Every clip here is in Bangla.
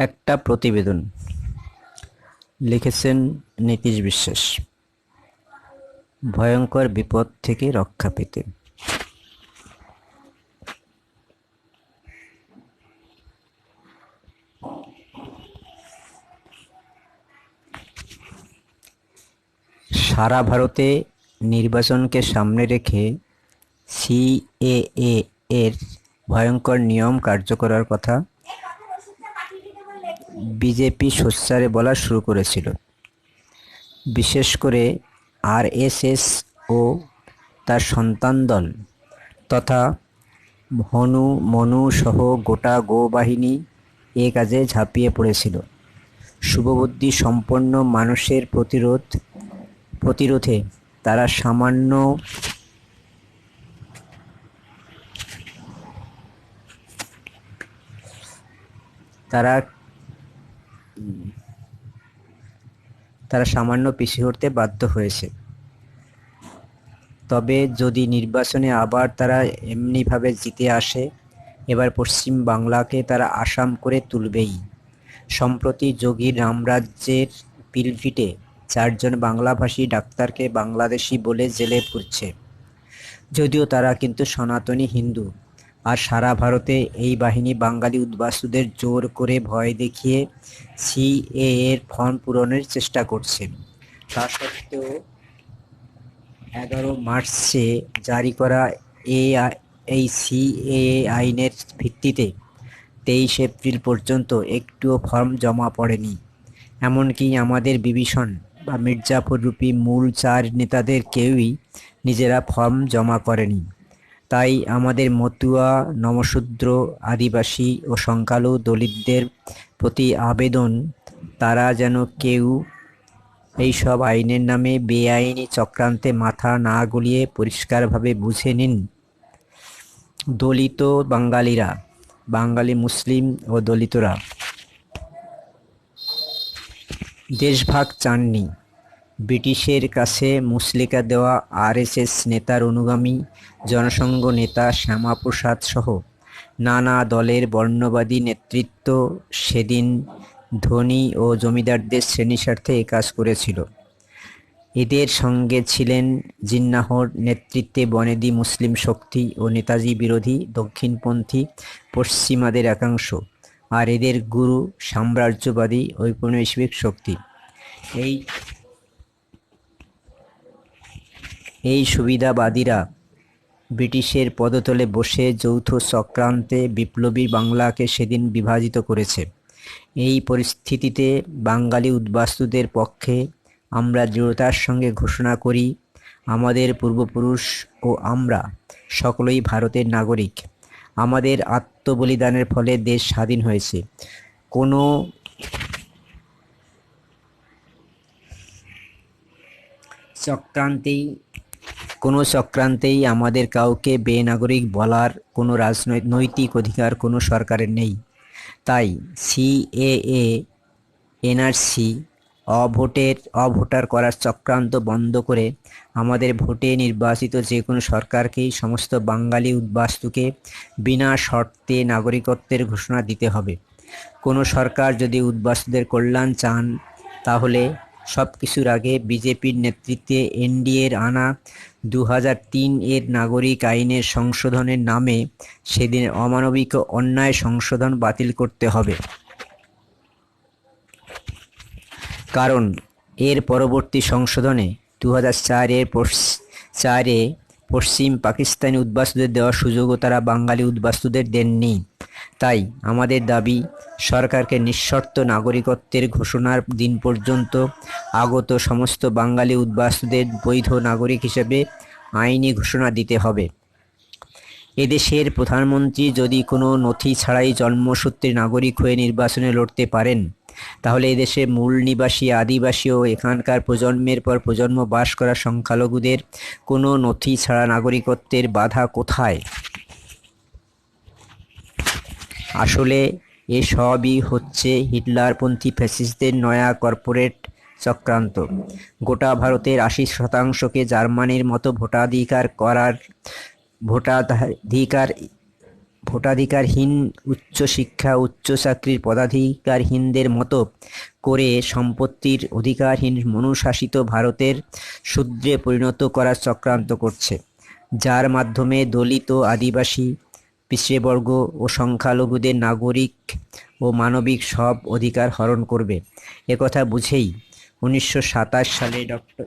একটা প্রতিবেদন। লিখেছেন নীতিশ বিশ্বাস। ভয়ঙ্কর বিপদ থেকে রক্ষা পেতে। সারা ভারতে নির্বাচনকে সামনে রেখে সিএএ এর ভয়ঙ্কর নিয়ম কার্যকরার কথা বিজেপি সোচ্চারে বলা শুরু করেছিল। বিশেষ করে আরএসএস ও তার সন্তান দল তথা হনু, মনু সহ গোটা গো বাহিনী এ কাজে ঝাঁপিয়ে পড়েছিল। শুভবুদ্ধি সম্পন্ন মানুষের প্রতিরোধ, প্রতিরোধে তারা সামান্য তারা তারা সামান্য পিছিয়ে উঠতে বাধ্য হয়েছে। তবে যদি নির্বাচনে আবার তারা এমনিভাবে জিতে আসে, এবার পশ্চিম বাংলাকে তারা আসাম করে তুলবেই। সম্প্রতি যোগী রামরাজ্যের পিলভিটে চারজন বাংলাভাষী ডাক্তারকে বাংলাদেশি বলে জেলে পুরছে যদিও তারা কিন্তু সনাতনী হিন্দু। আর সারা ভারতে এই বাহিনী বাঙালি উদ্বাস্তুদের জোর করে ভয় দেখিয়ে সিএ এর ফর্ম পূরণের চেষ্টা করছে। তা সত্ত্বেও এগারো মার্চে জারি করা এ এই সিএ আইনের ভিত্তিতে তেইশ এপ্রিল পর্যন্ত একটুও ফর্ম জমা পড়েনি। এমনকি আমাদের বিভীষণ বা মির্জাপুর রূপী মূল চার নেতাদের কেউই নিজেরা ফর্ম জমা করেনি। তাই আমাদের মতুয়া, নমশূদ্র, আদিবাসী ও সংখ্যালঘু দলিতদের প্রতি আবেদন, তারা যেন কেউ এই সব আইনের নামে বেআইনি চক্রান্তে মাথা না গলিয়ে পরিষ্কারভাবে বুঝে নিন। দলিত বাঙালিরা, বাঙালি মুসলিম ও দলিতরা। দেশভাগ চাননি। ব্রিটিশের কাছে মুসলিকা দেওয়া আরএসএস নেতার অনুগামী জনসংঘ নেতা শ্যামাপ্রসাদ সহ নানা দলের বর্ণবাদী নেতৃত্ব সেদিন ধনী ও জমিদারদের শ্রেণি স্বার্থে কাজ করেছিল। এদের সঙ্গে ছিলেন জিন্নাহর নেতৃত্বে বনেদি মুসলিম শক্তি ও নেতাজি বিরোধী দক্ষিণপন্থী পশ্চিমাদের একাংশ আর এদের গুরু সাম্রাজ্যবাদী ঔপনিবেশিক শক্তি। এই এই সুবিধাবাদীরা ব্রিটিশের পদতলে বসে যৌথ চক্রান্তে বিপ্লবী বাংলাকে সেদিন বিভাজিত করেছে। এই পরিস্থিতিতে বাঙালি উদ্বাস্তুদের পক্ষে আমরা দৃঢ়তার সঙ্গে ঘোষণা করি, আমাদের পূর্বপুরুষ ও আমরা সকলেই ভারতের নাগরিক। আমাদের আত্মবলিদানের ফলে দেশ স্বাধীন হয়েছে। কোনো চক্রান্তেই কোনো চক্রান্তেই আমাদের কাউকে বেনাগরিক বলার কোনো রাজনৈতিক অধিকার কোনো সরকারের নেই। তাই সিএএ এনআরসি অভোটের অভোটার করার চক্রান্ত বন্ধ করে আমাদের ভোটে নির্বাচিত যে কোনো সরকারকেই সমস্ত বাঙালি উদ্বাস্তুকে বিনা শর্তে নাগরিকত্বের ঘোষণা দিতে হবে। কোনো সরকার যদি উদ্বাস্তুদের কল্যাণ চান, তাহলে সব কিছুর আগে বিজেপির নেতৃত্বে এনডিএর আনা দু এর নাগরিক আইনের সংশোধনের নামে সেদিন অমানবিক অন্যায় সংশোধন বাতিল করতে হবে। কারণ, এর পরবর্তী সংশোধনে দু হাজার চারের চারে পশ্চিম পাকিস্তানি উদ্বাস্তুদের দেওয়ার সুযোগও তারা বাঙালি উদ্বাস্তুদের দেননি। তাই আমাদের দাবি, সরকারকে নিঃশর্ত নাগরিকত্বের ঘোষণার দিন পর্যন্ত আগত সমস্ত বাঙালি উদ্বাস্তুদের বৈধ নাগরিক হিসেবে আইনি ঘোষণা দিতে হবে। এদেশের প্রধানমন্ত্রী যদি কোনো নথি ছাড়াই জন্মসূত্রে নাগরিক হয়ে নির্বাচনে লড়তে পারেন তাহলে এদেশে মূল নিবাসী, আদিবাসী ও এখানকার প্রজন্মের পর প্রজন্ম বাস করা সংখ্যালঘুদের কোনো নথি ছাড়া নাগরিকত্বের বাধা কোথায়? আসলে এসবই হচ্ছে হিটলারপন্থী ফ্যাসিস্টদের নয়া কর্পোরেট চক্রান্ত। গোটা ভারতের আশি শতাংশকে জার্মানির মতো ভোটাধিকার করার ভোটাধিকার ভোটাধিকারহীন উচ্চশিক্ষা উচ্চ চাকরির পদাধিকারহীনদের মতো করে সম্পত্তির অধিকারহীন মনুশাসিত ভারতের শূদ্রে পরিণত করার চক্রান্ত করছে, যার মাধ্যমে দলিত আদিবাসী পিছিয়েবর্গ ও সংখ্যালঘুদের নাগরিক ও মানবিক সব অধিকার হরণ করবে। একথা বুঝেই উনিশশো সাতাশ সালে ডক্টর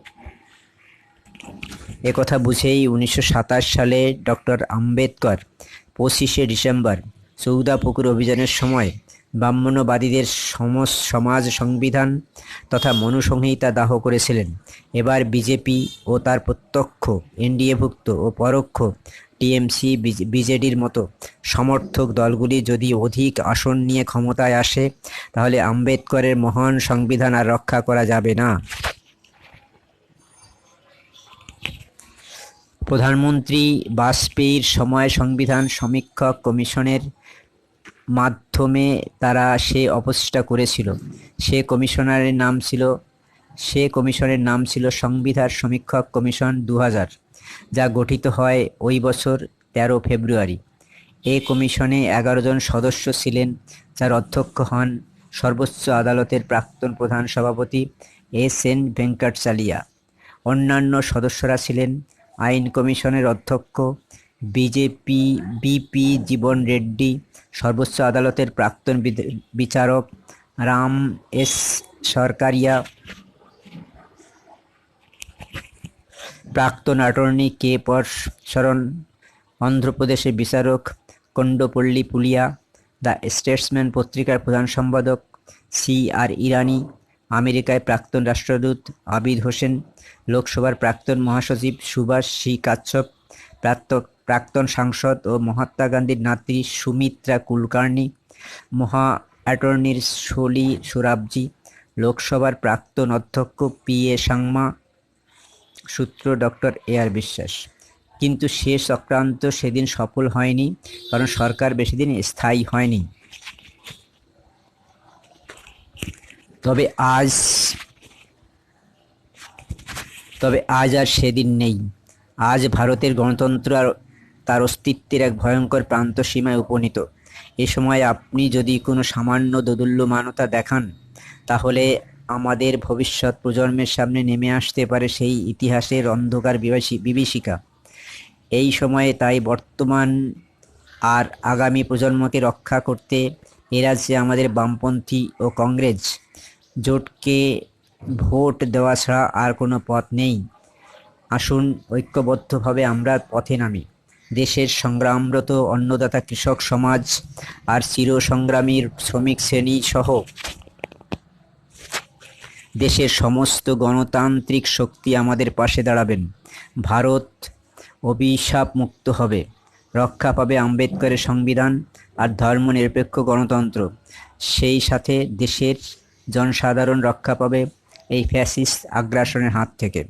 একথা বুঝেই উনিশশো সাতাশ সালে ডক্টর আম্বেদকর পঁচিশে ডিসেম্বর চৌদাপুকুর অভিযানের সময় ব্রাহ্মণ্যবাদীদের সমস, সমাজ সংবিধান তথা মনুসংহিতা দাহ করেছিলেন। এবার বিজেপি ও তার প্রত্যক্ষ, এনডিএভুক্ত ও পরোক্ষ টিএমসি বিজেডির মতো সমর্থক দলগুলি যদি অধিক আসন নিয়ে ক্ষমতায় আসে, তাহলে আম্বেদকরের মহান সংবিধান আর রক্ষা করা যাবে না। প্রধানমন্ত্রী বাজপেয়ীর সময় সংবিধান সমীক্ষক কমিশনের মাধ্যমে তারা সে অপচেষ্টা করেছিল। সে কমিশনারের নাম ছিল, সে কমিশনের নাম ছিল সংবিধান সমীক্ষক কমিশন দু হাজার যা গঠিত হয় ওই বছর তেরো ফেব্রুয়ারি। এ কমিশনে এগারো জন সদস্য ছিলেন, যার অধ্যক্ষ হন সর্বোচ্চ আদালতের প্রাক্তন প্রধান সভাপতি এস এন ভেঙ্কটচালিয়া। অন্যান্য সদস্যরা ছিলেন আইন কমিশনের অধ্যক্ষ, বিজেপি, বিপি জীবন রেড্ডি, সর্বোচ্চ আদালতের প্রাক্তন বিচারক রাম এস সরকারিয়া, প্রাক্তন অ্যাটর্নি কে পরশরণ, অন্ধ্রপ্রদেশের বিচারক কন্ডপল্লী পুলিয়া, দ্য স্টেটসম্যান পত্রিকার প্রধান সম্পাদক সি আর ইরানি আমেরিকায় প্রাক্তন রাষ্ট্রদূত আবিদ হোসেন, লোকসভার প্রাক্তন মহাসচিব সুভাষ সি কাচ্ছপ, প্রাক্তন সাংসদ ও মহাত্মা গান্ধীর নাতৃ সুমিত্রা কুলকার্নি, মহা অ্যাটর্নির শলি সুরাবজি, লোকসভার প্রাক্তন অধ্যক্ষ পি এ সাংমা, সূত্র ডক্টর এ আর বিশ্বাস। কিন্তু শেষ চক্রান্ত সেদিন সফল হয়নি, কারণ সরকার বেশি দিন স্থায়ী হয়নি। তবে আজ তবে আজ আর সেদিন নেই। আজ ভারতের গণতন্ত্র আর তার অস্তিত্বের এক ভয়ঙ্কর প্রান্ত সীমায় উপনীত। এ সময় আপনি যদি কোনো সামান্য দোদুল্যমানতা দেখান, তাহলে আমাদের ভবিষ্যৎ প্রজন্মের সামনে নেমে আসতে পারে সেই ইতিহাসের অন্ধকার বিভীষিকা। এই সময়ে তাই বর্তমান আর আগামী প্রজন্মকে রক্ষা করতে এ রাজ্যে আমাদের বামপন্থী ও কংগ্রেস জোটকে ভোট দেওয়া ছাড়া আর কোনো পথ নেই। আসুন ঐক্যবদ্ধভাবে আমরা পথে নামি। দেশের সংগ্রামরত অন্নদাতা কৃষক সমাজ আর চির চিরসংগ্রামীর শ্রমিক শ্রেণি সহ দেশের সমস্ত গণতান্ত্রিক শক্তি আমাদের পাশে দাঁড়াবেন। ভারত অভিশাপ মুক্ত হবে। রক্ষা পাবে আম্বেদকরের সংবিধান আর ধর্মনিরপেক্ষ গণতন্ত্র। সেই সাথে দেশের জনসাধারণ রক্ষা পাবে এই ফ্যাসিস্ট আগ্রাসনের হাত থেকে।